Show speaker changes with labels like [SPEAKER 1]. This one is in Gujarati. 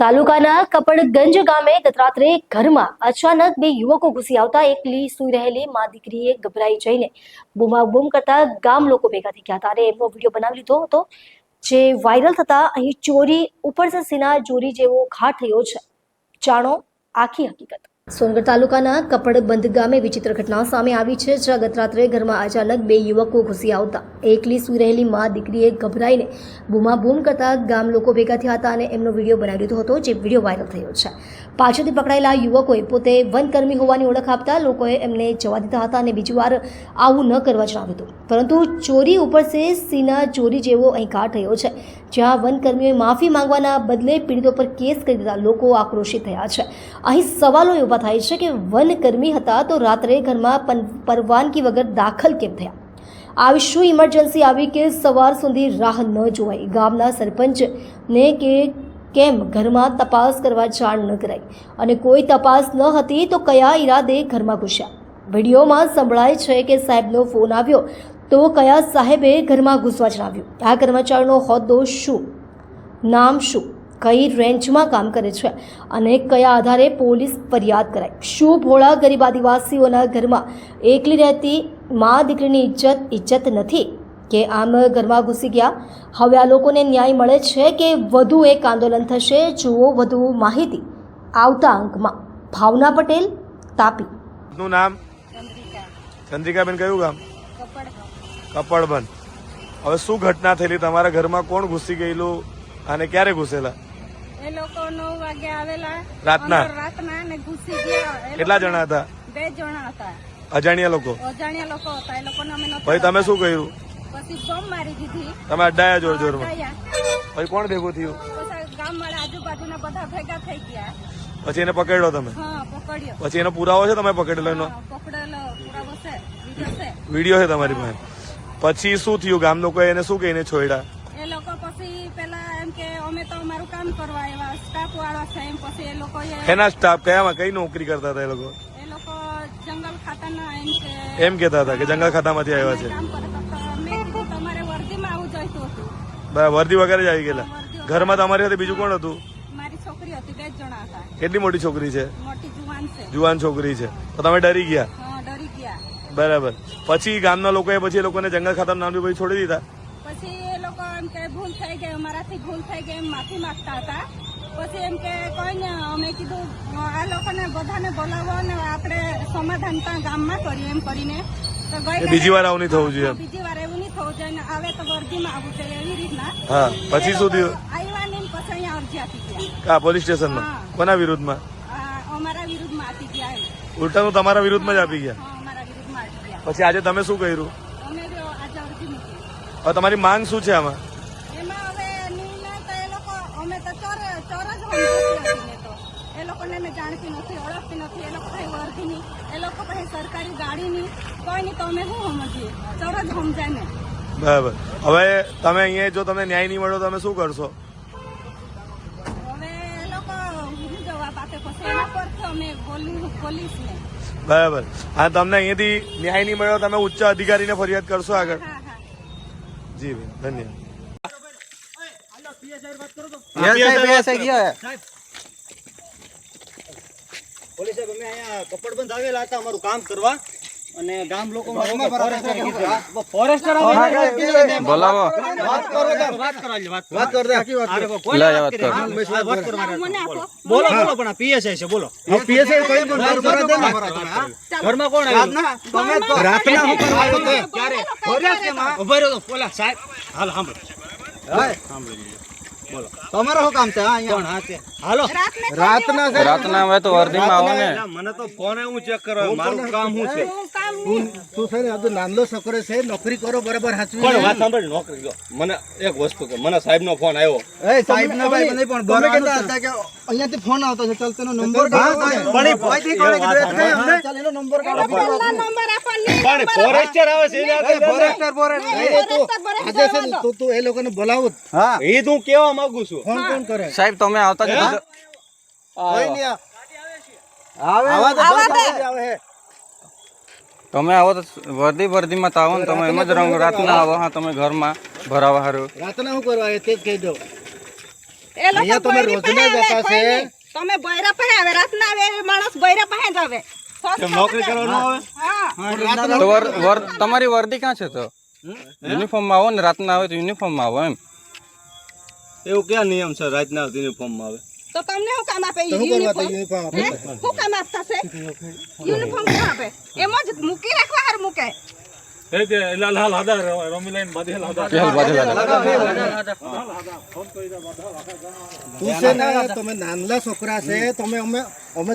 [SPEAKER 1] તાલુકાના કપડગંજ ગામે ગત રાત્રે ઘરમાં અચાનક બે યુવકો ઘૂસી આવતા એકલી સૂઈ રહેલી મા દીકરીએ ગભરાઈ જઈને બૂમાબૂમ કરતા ગામ લોકો ભેગા થઈ ગયા હતા અને એમનો વીડિયો બનાવી લીધો હતો, જે વાયરલ થતા અહીં ચોરી ઉપર સીના ચોરી જેવો ઘાટ થયો છે. જાણો આખી હકીકત. સોનગઢ તાલુકાના કપડબંધ ગામે વિચિત્ર ઘટના સામે આવી છે, જ્યાં ગત રાત્રે ઘરમાં અચાનક બે યુવકો ઘૂસી આવતા. એકલી સૂઈ રહેલી મા દીકરીએ ગભરાઈને બૂમાબૂમ કરતા ગામ લોકો ભેગા થયા હતા અને એમનો વીડિયો બનાવી લીધો હતો, જે વીડિયો વાયરલ થયો છે. પાછળથી પકડાયેલા યુવકોએ પોતે વનકર્મી હોવાની ઓળખ આપતા લોકોએ એમને જવા દીધા હતા અને બીજી વાર આવું ન કરવા જણાવ્યું હતું. પરંતુ ચોરી ઉપર સે ચોરી જેવો અહીંકાર થયો છે, જ્યાં વનકર્મીઓએ માફી માંગવાના બદલે પીડિતો પર કેસ કરી દીધા. લોકો આક્રોશિત થયા છે. અહીં સવાલો ઊભા થાય છે કે વનકર્મી હતા તો રાત્રે ઘરમાં પરવાનગી વગર દાખલ કેમ થયા આવી શું ઇમરજન્સી આવી કે સવાર સુધી રાહ ન જોવાય ગામના સરપંચને કે કેમ ઘરમાં તપાસ કરવા જાણ ન કરાઈ અને કોઈ તપાસ ન હતી તો કયા ઈરાદે ઘરમાં ઘૂસ્યા વિડીયોમાં સંભળાય છે કે સાહેબનો ફોન આવ્યો તો કયા સાહેબે ઘરમાં ઘૂસવા જણાવ્યું આ કર્મચારીનો હોદ્દો શું નામ શું કઈ રેન્જમાં કામ કરે છે અને કયા આધારે પોલીસ ફરિયાદ કરાય. શું ભોળા ગરીબ આદિવાસીઓના ઘરમાં એકલી રહેતી મા દીકરીની ઇજ્જત ઇજ્જત નથી? કે આમ ઘરમાં ઘૂસી ગયા? હવે આ લોકોને ન્યાય મળે છે કે વધુ એક આંદોલન થશે? જુઓ વધુ માહિતી. આવતા અંકમાં, ભાવના પટેલ, તાપી.
[SPEAKER 2] નું નામ?
[SPEAKER 3] ચંદ્રિકા
[SPEAKER 2] ચંદ્રિકાબેન કયું ગામ? કપડબન હવે શું ઘટના થયેલી? તમારા ઘરમાં કોણ ઘૂસી ગયેલું? અને ક્યારે ઘૂસેલા?
[SPEAKER 3] એ લોકો નવ વાગે આવેલા.
[SPEAKER 2] રાતના?
[SPEAKER 3] રાતના ને ઘૂસી ગયા.
[SPEAKER 2] કેટલા જણા હતા?
[SPEAKER 3] બે જણા હતા.
[SPEAKER 2] અજાણ્યા લોકો?
[SPEAKER 3] અજાણ્યા લોકો હતા. એ લોકોને અમે
[SPEAKER 2] પછી તમે શું કર્યું?
[SPEAKER 3] પછી બોમ્બ મારી દીધી.
[SPEAKER 2] તમે અડાયા જોર
[SPEAKER 3] અટકાયા.
[SPEAKER 2] પછી કોણ ભેગું થયું?
[SPEAKER 3] પછી ગામ વાળા આજુબાજુના બધા ભેગા થઈ ગયા.
[SPEAKER 2] પછી એને પકડ્યો તમે? પછી એનો પુરાવો છે તમે પકડેલો એનો?
[SPEAKER 3] વીડિયો છે
[SPEAKER 2] તમારી પાસે. પછી શું થયું? ગામ લોકોએ એને શું કહીને છોડ્યા?
[SPEAKER 3] એ લોકો પછી પેલા કે અમે તો અમારું કામ કરવા આવ્યા સ્ટાફ વાળા છે એમ પછી એ લોકો
[SPEAKER 2] એના સ્ટાફ કયામાં કઈ નોકરી કરતા હતા એ લોકો?
[SPEAKER 3] એ લોકો જંગલ ખાતાના એમ કે
[SPEAKER 2] એમ કહેતા હતા કે જંગલ ખાતામાંથી આવ્યા છે.
[SPEAKER 3] મેં કીધું તમારે વર્દીમાં આવું જોઈતું હતું.
[SPEAKER 2] બરાબર વર્દી વગેરે જ આવી ગયેલા? ઘરમાં તમારી સાથે બીજું કોણ હતું?
[SPEAKER 3] મારી છોકરી હતી બે જણા હતા.
[SPEAKER 2] કેટલી મોટી છોકરી છે?
[SPEAKER 3] મોટી જુવાન છે.
[SPEAKER 2] જુવાન છોકરી છે. તો તમે ડરી ગયા?
[SPEAKER 3] હા ડરી ગયા.
[SPEAKER 2] બરાબર. પછી ગામના લોકોએ પછી એ લોકોને જંગલ ખાતાનું નામ બી પછી છોડી દીધા?
[SPEAKER 3] પછી એમ કે ભૂલ થઈ ગઈ અમારાથી ભૂલ થઈ ગઈ એમ માફી માંગતા હતા. પછી એમ કે કોઈ ને અમે કીધું આ લોકોને બધાને બોલાવો અને આપણે સમાધાન ત્યાં ગામમાં કરીએ એમ કરીને. તો
[SPEAKER 2] બીજી વાર આવું નહીં થવું જોઈએ
[SPEAKER 3] બીજી વાર એવું નહીં થવું જોઈએ ને આવે તો વર્દીમાં આવવું જોઈએ એવી રીતના.
[SPEAKER 2] હા પછી શું થયું
[SPEAKER 3] આવ્યા ને પછી અહીંયા અરજી આપી ગયા.
[SPEAKER 2] કા પોલીસ સ્ટેશનમાં?
[SPEAKER 3] હા.
[SPEAKER 2] કોના વિરુદ્ધમાં?
[SPEAKER 3] અમારા વિરુદ્ધમાં આપી ગયા
[SPEAKER 2] ઉલટાનું તમારા વિરુદ્ધમાં જ આપી ગયા?
[SPEAKER 3] હા
[SPEAKER 2] પછી આજે તમે શું કર્યું? તમારી માંગ શું છે આમાં
[SPEAKER 3] એમાં હવે નિર્ણય તો એ લોકો અમે તો ચોર ચોર જ સમજતી હતી મેં તો એ લોકોને મેં જાણતી નથી ઓળખતી નથી એ લોકો કઈ વર્ધીની એ લોકો કઈ સરકારી ગાડીની કોઈ નહીં તો અમે શું સમજીએ? ચોર જ સમજાય ને.
[SPEAKER 2] બરાબર. હવે તમે અહીંયા જો તમને ન્યાય નહીં મળ્યો તમે શું કરશો? બરાબર. હા તમને અહીંયાથી ન્યાય નહીં મળ્યો તમે ઉચ્ચ અધિકારીને ફરિયાદ કરશો આગળ. જી બેન ધન્યવાદ.
[SPEAKER 4] પોલીસ સાહેબ અમે અહીંયા કપડબંધ આવેલા હતા અમારું કામ કરવા. અને ગામ લોકો ફોરેસ્ટર
[SPEAKER 5] બોલાવો.
[SPEAKER 4] વાત કરો વાત કરો વાત વાત કરો.
[SPEAKER 5] લે વાત કરો.
[SPEAKER 4] વાત કરો બોલો બોલો પણ પીએસઆઈ છે બોલો. પીએસઆઈ કઈ પણ મારું કરો દે ઘરમાં કોણ આવ્યું? તમે રાતના હું કરવા આવ્યો તો ક્યારે? ફોરેસ્ટમાં ઊભો રહ્યો તો પોલા સાહેબ. હાલ સાંભળો. સાંભળી. બોલો. તમારો શું કામ છે? કોણ? હા હાલો. રાતના
[SPEAKER 5] રાતના હવે તો વર્ધીમાં આવો ને.
[SPEAKER 4] મને તો ફોન હું ચેક કરો. મારું કામ શું છે?
[SPEAKER 3] હું
[SPEAKER 6] તું છે ને આ નાનલો છોકરો છે નોકરી કરો બરાબર હાચવી
[SPEAKER 4] પણ વાત સાંભળ નોકરી જો મને એક વસ્તુ કે મને સાહેબનો ફોન આવ્યો.
[SPEAKER 6] એ સાહેબ ભાઈ મને પણ તમે કહેતા હતા કે અહીંયાથી ફોન આવતો છે. ચાલ તેનો નંબર કાઢો.
[SPEAKER 4] પણ એ ભાઈથી કોણે કીધું? એ કઈ અમને?
[SPEAKER 6] ચાલ એનો નંબર કાઢો.
[SPEAKER 4] પણ ફોરેસ્ટર આવે છે એને
[SPEAKER 6] ફોરેસ્ટર ફોરેસ્ટર તો આજે છે ને તું તું એ લોકોને બોલાવો હા.
[SPEAKER 4] એ તો હું કેવા માંગુ છું.
[SPEAKER 6] ફોન કોણ કરે?
[SPEAKER 5] સાહેબ તમે આવતા જ નથી.
[SPEAKER 6] કોઈ નહીં આ. આવા. તો દસ આવે.
[SPEAKER 5] તમે આવો તો વર્દી વર્દીમાં તો આવો ને તમે એમ જ રંગ રાતના આવો હા તમે ઘરમાં ભરાવા હારું.
[SPEAKER 6] રાતના શું કરવા? એ તે જ કહી દો.
[SPEAKER 3] એ લોકો
[SPEAKER 6] અહીંયા તમે રોજના જતા
[SPEAKER 3] આવે,
[SPEAKER 6] છે.
[SPEAKER 3] તમે બૈરા પાસે આવે રાતના આવે માણસ બૈરા જ આવે. નોકરી કરવાનું આવે? હા
[SPEAKER 5] તો વર તમારી વર્દી ક્યાં છે તો? યુનિફોર્મમાં આવો ને રાતના આવે તો યુનિફોર્મમાં આવો એમ.
[SPEAKER 4] એવું ક્યાં નિયમ છે રાતના યુનિફોર્મમાં આવે?
[SPEAKER 3] તો તમને હું કામ આપે? યુનિફોર્મ?
[SPEAKER 6] યુનિફોર્મ
[SPEAKER 3] કામ આપતા છે? યુનિફોર્મ શું આપે? એમ જ મૂકી રાખવા હાર મૂકે.
[SPEAKER 6] તમે નાનલા છોકરા છે તમે અમે અમે